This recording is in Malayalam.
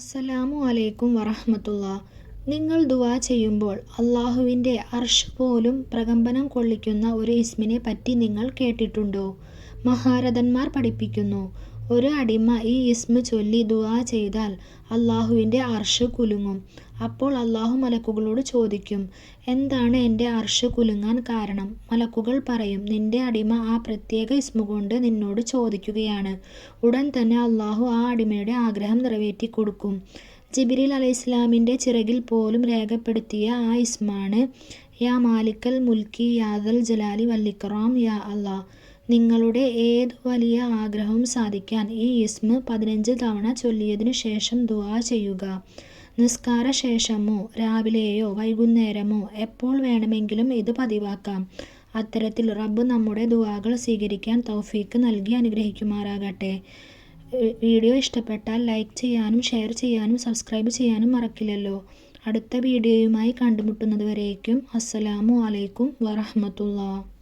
അസ്സലാമു അലൈക്കും വറഹമത്തുള്ള. നിങ്ങൾ ദുവാ ചെയ്യുമ്പോൾ അള്ളാഹുവിന്റെ അർഷ് പോലും പ്രകമ്പനം കൊള്ളിക്കുന്ന ഒരു ഇസ്മിനെ പറ്റി നിങ്ങൾ കേട്ടിട്ടുണ്ടോ? മഹാരഥന്മാർ പഠിപ്പിക്കുന്നു. ഒരു അടിമ ഈ ഇസ്മ ചൊല്ലി ദുആ ചെയ്താൽ അള്ളാഹുവിന്റെ അർശ് കുലുങ്ങും. അപ്പോൾ അള്ളാഹു മലക്കുകളോട് ചോദിക്കും എന്താണ് എന്റെ അർശ് കുലുങ്ങാൻ കാരണം? മലക്കുകൾ പറയും നിന്റെ അടിമ ആ പ്രത്യേക ഇസ്മ കൊണ്ട് നിന്നോട് ചോദിക്കുകയാണ്. ഉടൻ തന്നെ അള്ളാഹു ആ അടിമയുടെ ആഗ്രഹം നിറവേറ്റി കൊടുക്കും. ജിബ്രീൽ അലൈഹിസ്സലാമിന്റെ ചിറകിൽ പോലും രേഖപ്പെടുത്തിയ ആ ഇസ്മാണ് യാ മാലിക്കൽ മുൽക്കി യാദൽ ജലാലി വല്ലിക്റാം യാ അല്ലാ നിങ്ങളുടെ ഏതു വലിയ ആഗ്രഹവും സാധിക്കാൻ ഈ ഇസ്മ് പതിനഞ്ച് തവണ ചൊല്ലിയതിനു ശേഷം ദുആ ചെയ്യുക. നിസ്കാര ശേഷമോ രാവിലെയോ വൈകുന്നേരമോ എപ്പോൾ വേണമെങ്കിലും ഇത് പതിവാക്കാം. അത്തരത്തിൽ റബ്ബ് നമ്മുടെ ദുആകൾ സ്വീകരിക്കാൻ തൗഫീക്ക് നൽകി അനുഗ്രഹിക്കുമാറാകട്ടെ. വീഡിയോ ഇഷ്ടപ്പെട്ടാൽ ലൈക്ക് ചെയ്യാനും ഷെയർ ചെയ്യാനും സബ്സ്ക്രൈബ് ചെയ്യാനും മറക്കില്ലല്ലോ. അടുത്ത വീഡിയോയുമായി കണ്ടുമുട്ടുന്നതുവരേക്കും അസ്സലാമു അലൈക്കും വറഹ്മത്തുള്ളാഹി